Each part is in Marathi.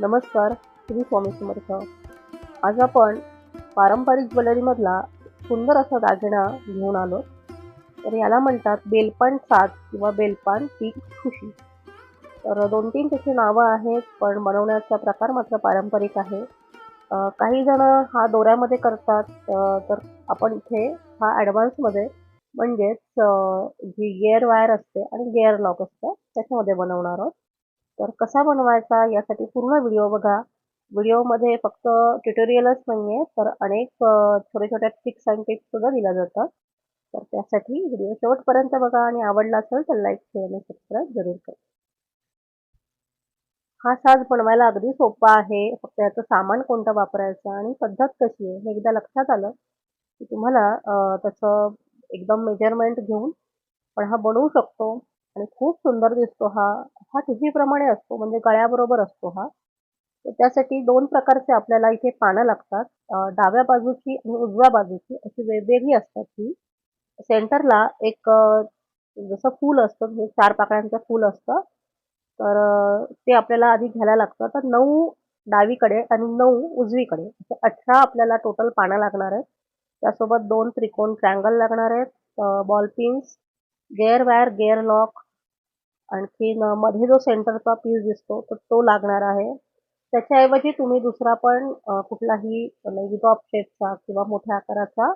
नमस्कार श्री स्वामी समर्थ. आज आपण पारंपरिक ज्वेलरीमधला सुंदर असा दागिना घेऊन आलो. तर याला म्हणतात बेलपान सात किंवा बेलपान पीक खुशी. तर दोन तीन त्याची नावं आहेत पण बनवण्याचा प्रकार मात्र पारंपरिक आहे. काही जण हा दोऱ्यामध्ये करतात तर आपण इथे हा ॲडव्हान्समध्ये म्हणजेच जी गेअर वायर असते आणि गेअर लॉक असतं त्याच्यामध्ये बनवणार आहोत. तर कसा बनवायचा यासाठी पूर्ण व्हिडिओ बघा. व्हिडिओमध्ये फक्त ट्युटोरियलच नाही आहे तर अनेक छोट्या छोट्या टिप्स अँड टिप्स सुद्धा दिल्या जातात. तर त्यासाठी व्हिडिओ शेवटपर्यंत बघा आणि आवडला असेल तर लाईक शेअर आणि सबस्क्राईब जरूर करा. हा साज बनवायला अगदी सोपा आहे. फक्त याचं सामान कोणतं वापरायचं आणि पद्धत कशी आहे हे एकदा लक्षात आलं की तुम्हाला त्याचं एकदम मेजरमेंट घेऊन पण हा बनवू शकतो आणि खूप सुंदर दिसतो हा हा तुझीप्रमाणे असतो म्हणजे गळ्याबरोबर असतो हा. त्यासाठी दोन प्रकारचे आपल्याला इथे पानं लागतात. डाव्या बाजूची आणि उजव्या बाजूची अशी वेगवेगळी असतात ही सेंटरला एक जसं फूल असतं म्हणजे चार पाकळ्यांचं फूल असतं. तर ते आपल्याला आधी घ्यायला लागतं. तर नऊ डावीकडे आणि नऊ उजवीकडे असे अठरा आपल्याला टोटल पानं लागणार आहेत. त्यासोबत दोन त्रिकोण ट्रँगल लागणार आहेत. Ball pins gear wire gear lock आणखीन मध्ये जो सेंटरचा पीस दिसतो तर तो लागणार आहे. त्याच्याऐवजी तुम्ही दुसरा पण कुठलाही म्हणजे ड्रॉप शेपचा किंवा मोठ्या आकाराचा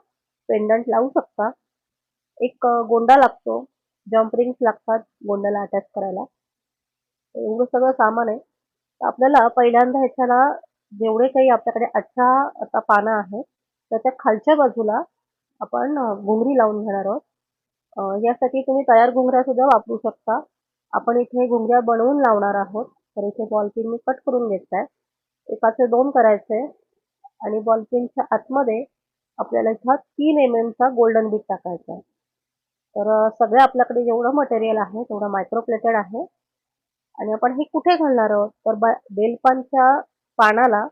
पेंडंट लावू शकता. एक गोंडा लागतो. जम्प रिंग्स लागतात गोंड्याला अटॅच करायला. एवढं सगळं सामान आहे. तर आपल्याला पहिल्यांदा ह्याच्याला जेवढे काही आपल्याकडे अठरा आता पानं आहेत तर त्या खालच्या बाजूला आपण घुंगरी लावून घेणार आहोत. यासाठी तुम्ही तयार घुंगऱ्या सुद्धा वापरू शकता. आपण इथे घुंगऱ्या बनवून लावणार आहोत. तर इथे बॉलपिन मी कट करून घेतलाय. एकाचे दोन करायचे आणि बॉलपिनच्या आतमध्ये आपल्याला इथं तीन एम एमचा गोल्डन बीट टाकायचा आहे. तर सगळं आपल्याकडे जेवढं मटेरियल आहे तेवढं मायक्रोप्लेटेड आहे. आणि आपण हे कुठे घालणार आहोत? तर बा बेलपानच्या पानाला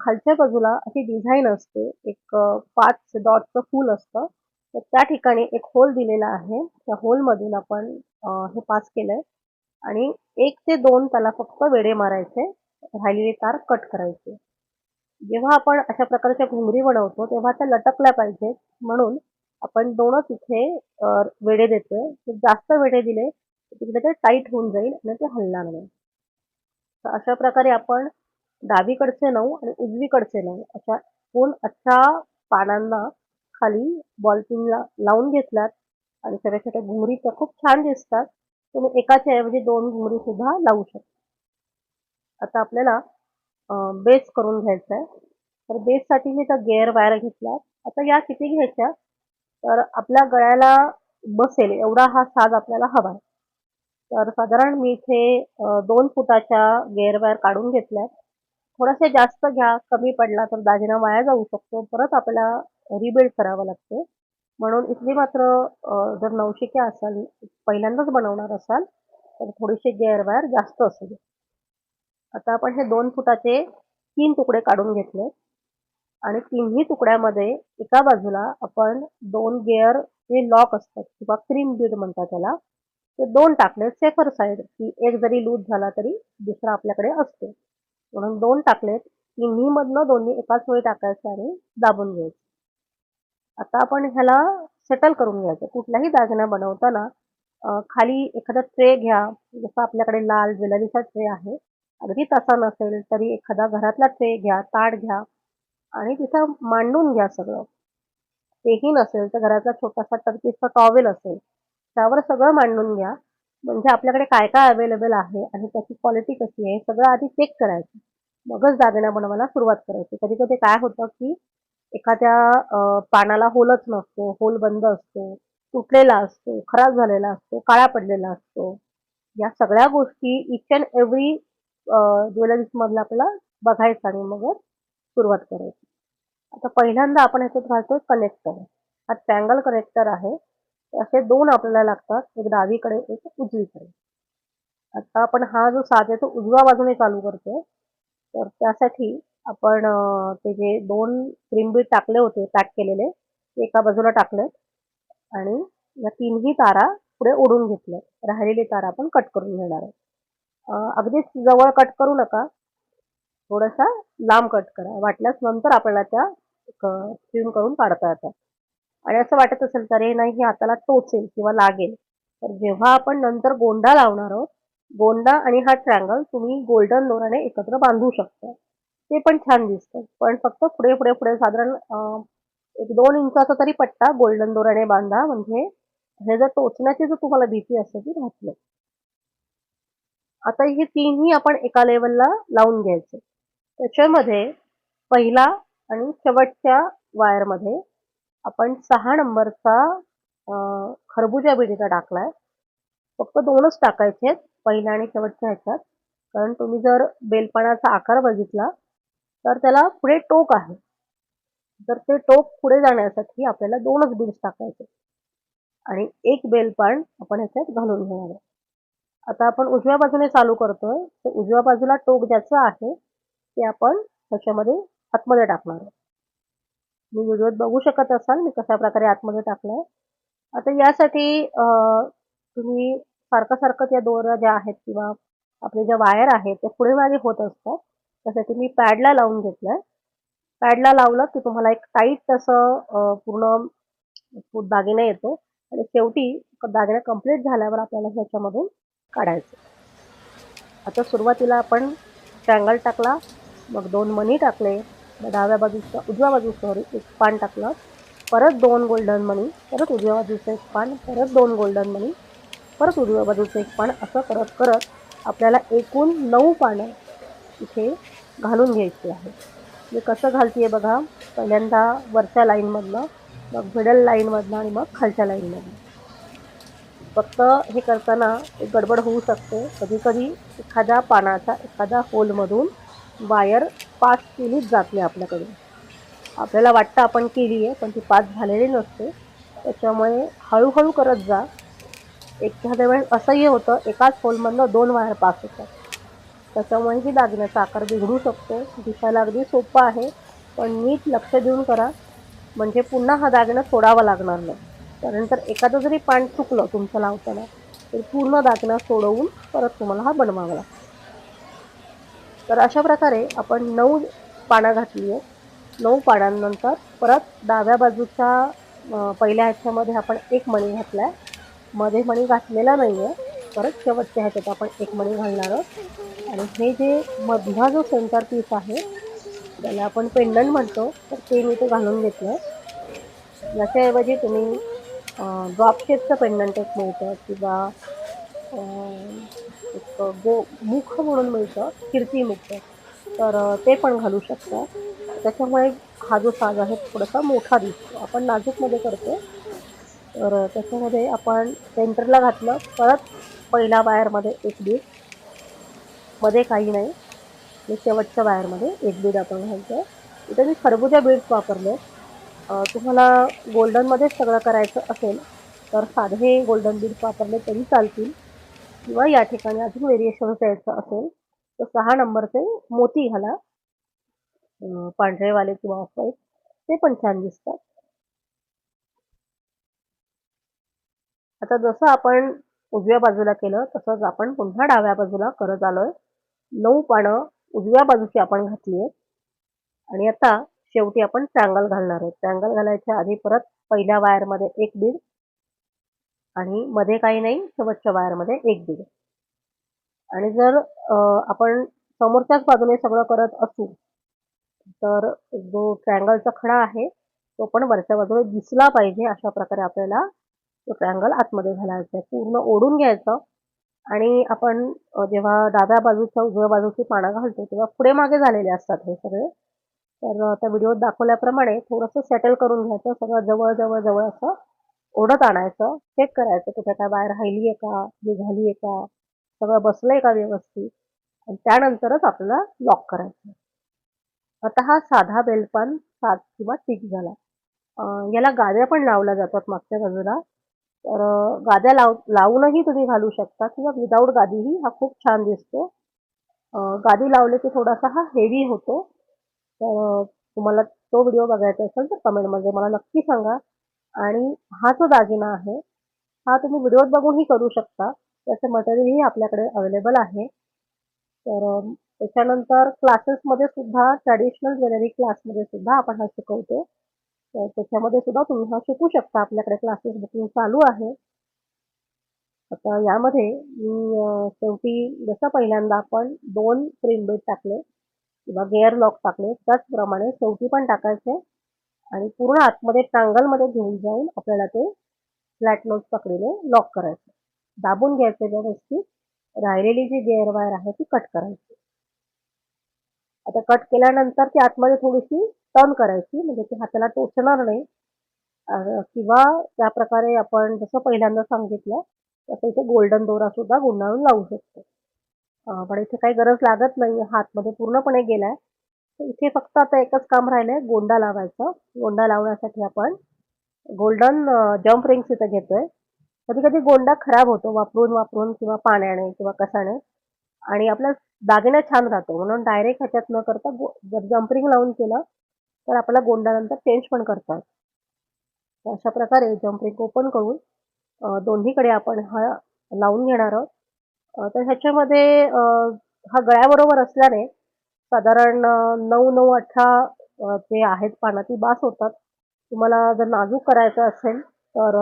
खालच्या बाजूला अशी डिझाईन असते. एक पाच डॉटचं फूल असतं. तर त्या ठिकाणी एक होल दिलेला आहे. त्या होलमधून आपण हे पास केलंय. आणि एक ते दोन त्याला फक्त वेडे मारायचे. राहिलेली तार कट करायची. जेव्हा आपण अशा प्रकारच्या घुंगरी बनवतो तेव्हा त्या लटकल्या पाहिजेत म्हणून आपण दोनच इथे वेडे देतोय. जास्त वेडे दिले तिकडे ते टाईट होऊन जाईल आणि ते हलणार नाही. तर अशा प्रकारे आपण डावीकडचे नऊ आणि उजवीकडचे नऊ अशा दोन अच्छा पानांना खाली बॉलपिनला लावून घेतल्यात आणि छोट्या छोट्या घुंगरी त्या खूप छान दिसतात. तुम्ही एकाच्या ऐवजी दोन घुंगरी सुद्धा लावू शकता. आता आपल्याला बेस करून घ्यायचा आहे तर बेससाठी मी तर गेअर वायर घेतला आता या किती घ्यायच्या? तर आपल्या गळ्याला बसेल एवढा हा साज आपल्याला हवा आहे. तर साधारण मी इथे दोन फुटाच्या गेअर वायर काढून घेतल्या थोड्याशा जास्त घ्या कमी पडला तर दागिना वाया जाऊ शकतो. परत आपल्याला रिबिल्ड करावं लागते. म्हणून इथली मात्र जर नवशिक्या असाल पहिल्यांदाच बनवणार असाल तर थोडीशी गेअरवायर जास्त असू दे. आता आपण हे दोन फुटाचे तीन तुकडे काढून घेतले. आणि तिन्ही तुकड्यामध्ये एका बाजूला आपण दोन गेअर हे लॉक असतात किंवा क्रीम बीड म्हणतात त्याला ते दोन टाकले सेफर साईड की एक जरी लूज झाला तरी दुसरा आपल्याकडे असतो. म्हणून दोन टाकलेत तिन्ही मधनं दोन्ही एकाच वेळी टाकायचे आणि दाबून घ्यायचं. आता आपण ह्याला सेटल करून घ्यायचं. कुठलाही दागिना बनवताना खाली एखादा ट्रे घ्या. जसं आपल्याकडे लाल ज्वेलरीचा ट्रे आहे. अगदी तसा नसेल तरी एखादा घरातला ट्रे घ्या ताट घ्या आणि तिथं मांडून घ्या सगळं. तेही नसेल तर घरातला छोटासा टर्कीचा टॉवेल असेल त्यावर सगळं मांडून घ्या. म्हणजे आपल्याकडे काय काय अवेलेबल आहे आणि त्याची क्वालिटी कशी आहे सगळं आधी चेक करायचं. मगच दागिना बनवायला सुरुवात करायची. कधी कधी काय होतं की एखाद्या पानाला होलच नसतो होल बंद असतो तुटलेला असतो खराब झालेला असतो काळा पडलेला असतो. या सगळ्या गोष्टी इच अँड एव्हरी ज्वेलरीजमधला आपल्याला बघायचं आणि मग सुरुवात करायची. आता पहिल्यांदा आपण ह्याच्यात घालतो कनेक्टर हा ट्रँगल कनेक्टर आहे. असे दोन आपल्याला लागतात. एक डावीकडे एक उजवीकडे. आता आपण हा जो साज आहे तो उजव्या बाजूने चालू करतो तर त्यासाठी आपण ते जे दोन क्रीम बीट टाकले होते पॅक केलेले ते एका बाजूला टाकले आणि या तीनही तारा पुढे ओढून घेतल्या राहिलेली तारा आपण कट करून घेणार आहे अगदीच जवळ कट करू नका. थोडासा लांब कट करा. वाटल्यास नंतर आपल्याला त्या क्रीम करून काढता येतात. आणि असं वाटत असेल तर हे नाही हे हाताला टोचेल किंवा लागेल. तर जेव्हा आपण नंतर गोंडा लावणार आहोत गोंडा आणि हा ट्रँगल तुम्ही गोल्डन दोराने एकत्र बांधू शकता. ते पण छान दिसतं. पण फक्त पुढे पुढे पुढे साधारण एक दोन इंचाचा तरी पट्टा गोल्डन दोराने बांधा. म्हणजे हे जर टोचण्याची जर तुम्हाला भीती असेल ती राहत नाही आता हे तीनही आपण एका लेवलला लावून घ्यायचे. त्याच्यामध्ये पहिला आणि शेवटच्या वायरमध्ये आपण सहा नंबरचा खरबुजा बिडीचा टाकलाय. फक्त दोनच टाकायचे आहेत पहिल्या आणि शेवटच्या ह्याच्यात. कारण तुम्ही जर बेलपानाचा आकार बघितला तर त्याला पुढे टोक आहे. तर ते टोक पुढे जाण्यासाठी आपल्याला दोनच बीड्स टाकायचे. आणि एक बेलपान आपण ह्याच्यात घालून घेणार आहे. आता आपण उजव्या बाजूने चालू करतोय. तर उजव्या बाजूला टोक ज्याचं आहे ते आपण त्याच्यामध्ये आतमध्ये टाकणार आहे. मी व्हिडिओत बघू शकत असाल मी कशा प्रकारे आतमध्ये टाकलंय. आता यासाठी तुम्ही सारखं सारखं त्या दोऱ्या ज्या आहेत किंवा आपले ज्या वायर आहेत ते पुढे मागे होत असतात. त्यासाठी मी पॅडला लावून घेतलंय. पॅडला लावलं की तुम्हाला एक टाईट असं पूर्ण दागिना येतो. आणि शेवटी दागिना कंप्लीट झाल्यावर आपल्याला ह्याच्यामधून काढायचं. आता सुरुवातीला आपण ट्रँगल टाकला मग दोन मणी टाकले डाव्या बाजूच्या उजव्या बाजूस सॉरी एक पान टाकलं परत दोन गोल्डन मनी परत उजव्या बाजूचं एक पान परत दोन गोल्डन मनी परत उजव्या बाजूचं एक पान असं करत करत आपल्याला एकूण नऊ पानं इथे घालून घ्यायची आहे. मी कसं घालतीये बघा पहिल्यांदा वरच्या लाईनमधनं मग मिडल लाईनमधनं आणि मग खालच्या लाईनमधनं फक्त हे करताना एक गडबड होऊ शकते. कधीकधी एखाद्या पानाचा एखाद्या होलमधून वायर पास केलीच जात नाही आपल्याकडून. आपल्याला वाटतं आपण केली आहे पण ती पास झालेली नसते. त्याच्यामुळे हळूहळू करत जा. एखाद्या वेळेस असंही होतं एकाच होलमधनं दोन वायर पास होतात. त्याच्यामुळेही दागिन्याचा आकार बिघडू शकतो. दिसायला अगदी सोपं आहे पण नीट लक्ष देऊन करा. म्हणजे पुन्हा हा दागिना सोडावा लागणार नाही. त्यानंतर एखादं जरी पान चुकलं तुमचं लावताना तर पूर्ण दागिना सोडवून परत तुम्हाला हा बनवावा लागतो. तर अशा प्रकारे आपण नऊ पानं घातली आहेत. नऊ पानांनंतर परत डाव्या बाजूच्या पहिल्या ह्याच्यामध्ये आपण एक मणी घातला आहे मध्ये मणी घातलेला नाही आहे परत शेवटच्या ह्याच्यात आपण एक मणी घालणार आहोत. आणि हे जे मधला जो सेंटर पीस आहे त्याला आपण पेंडंट म्हणतो तर ते मी ते घालून घेतलं आहे याच्याऐवजी तुम्ही ड्रॉप शेपचं पेंडंट एक मिळतं किंवा एक गो मुख म्हणून मिळतं कीर्तिमुख तर ते पण घालू शकता. त्याच्यामुळे हा जो साज आहे थोडासा मोठा दिसतो. आपण नाजूकमध्ये करतो तर त्याच्यामध्ये आपण सेंटरला घातलं परत पहिल्या वायरमध्ये एक बीड. मध्ये काही नाही. आणि शेवटच्या वायरमध्ये एक बीड आपण घालतो इथे मी खरबुजा बीड्स वापरले. तुम्हाला गोल्डनमध्येच सगळं करायचं असेल तर साधे गोल्डन बीड्स वापरले तरी चालतील. किंवा या ठिकाणी अजून व्हेरिएशन द्यायचं असेल तर सहा नंबरचे मोती घाला. पांढरेवाले किंवा ऑफ व्हाईट ते पण छान दिसतात. आता जसं आपण उजव्या बाजूला केलं तसंच आपण पुन्हा डाव्या बाजूला करत आलोय. नऊ पानं उजव्या बाजूची आपण घातली आहेत. आणि आता शेवटी आपण ट्रँगल घालणार आहोत. ट्रँगल घालायच्या आधी परत पहिल्या वायरमध्ये एक बीड आणि मध्ये काही नाही शेवटच्या वायरमध्ये एक बीड. आणि जर आपण समोरच्याच बाजूने सगळं करत असू तर जो ट्रँगलचा खडा आहे तो पण वरच्या बाजूला दिसला पाहिजे अशा प्रकारे आपल्याला तो ट्रायंगल आतमध्ये घालायचा आहे. पूर्ण ओढून घ्यायचं आणि आपण जेव्हा डाव्या बाजूच्या उजव्या बाजूची पानं घालतो तेव्हा पुढे मागे झालेले असतात हे सगळे. तर त्या व्हिडिओत दाखवल्याप्रमाणे थोडंसं सेटल करून घ्यायचं सगळं जवळ जवळ जवळ असं ओढत आणायचं चेक करायचं कुठे काय बाहेर राहिली आहे का निघाली आहे का सगळं बसलंय का व्यवस्थित? आणि त्यानंतरच आपल्याला लॉक करायचं. आता हा साधा बेलपान सात किंवा टिक झाला. याला गाद्या पण लावल्या जातात मागच्या बाजूला. तर गाद्या लाव लावूनही तुम्ही घालू शकता किंवा विदाऊट गादीही हा खूप छान दिसतो. गादी लावले की थोडासा हा हेवी होतो. तर तुम्हाला तो व्हिडिओ बघायचा असेल तर कमेंटमध्ये मला नक्की सांगा. आणि हा जो दागिना आहे हा तुम्ही व्हिडिओत बघूनही करू शकता. त्याचं मटेरियलही आपल्याकडे अवेलेबल आहे. तर त्याच्यानंतर क्लासेसमध्ये सुद्धा ट्रॅडिशनल ज्वेलरी क्लासमध्ये सुद्धा आपण हा शिकवतो. तर त्याच्यामध्ये सुद्धा तुम्ही हा शिकू शकता. आपल्याकडे क्लासेस बुकिंग चालू आहे. आता यामध्ये मी शेवटी जसं पहिल्यांदा आपण दोन फ्रेम बेड टाकले किंवा गेअर लॉक टाकले त्याचप्रमाणे शेवटी पण टाकायचे आणि पूर्ण आतमध्ये ट्रांगलमध्ये घेऊन जाऊन आपल्याला ते फ्लॅट नोट पकडीने लॉक करायचं. दाबून घ्यायचे व्यवस्थित. राहिलेली जी गेअर वायर आहे ती कट करायची. आता कट केल्यानंतर ती आतमध्ये थोडीशी टर्न करायची. म्हणजे ती हाताला टोचणार नाही. किंवा त्या प्रकारे आपण जसं पहिल्यांदा सांगितलं तसं इथे गोल्डन दोरा सुद्धा गुंडाळून लावू शकतो. पण इथे काही गरज लागत नाही. हातमध्ये पूर्णपणे गेलाय. तर इथे फक्त आता एकच काम राहिलंय गोंडा लावायचं. गोंडा लावण्यासाठी आपण गोल्डन जम्प रिंग्स इथे घेतोय. कधी कधी गोंडा खराब होतो. वापरून वापरून किंवा पाण्याने किंवा कशाने. आणि आपला दागिना छान राहतो. म्हणून डायरेक्ट ह्याच्यात न करता गो- जर जम्परिंग लावून केलं तर आपल्याला गोंडा नंतर चेंज पण करता येतो. अशा प्रकारे जम्परिंग ओपन करून दोन्हीकडे आपण हा लावून घेणार आहोत. तर ह्याच्यामध्ये हा गळ्याबरोबर असल्याने साधारण नऊ नऊ अठरा जे आहेत पानं ती बास होतात. तुम्हाला जर नाजूक करायचं असेल तर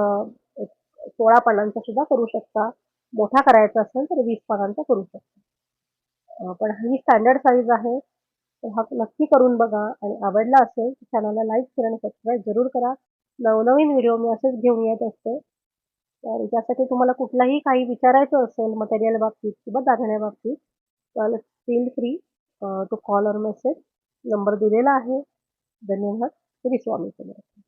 एक सोळा पानांचा सुद्धा करू शकता. मोठा करायचा असेल तर वीस पानांचा करू शकता. पण ही स्टँडर्ड साईज आहे. तर हा नक्की करून बघा. आणि आवडला असेल तर चॅनलला लाईक शेअर आणि सबस्क्राईब जरूर करा. नवनवीन व्हिडिओ मी असेच घेऊन येत असते. तर त्यासाठी तुम्हाला कुठलाही काही विचारायचं असेल मटेरियल बाबतीत किंवा दागिन्या बाबतीत तर फील फ्री टू कॉल और मेसेज नंबर दिलेला आहे. धन्यवाद. श्री स्वामी समर्थ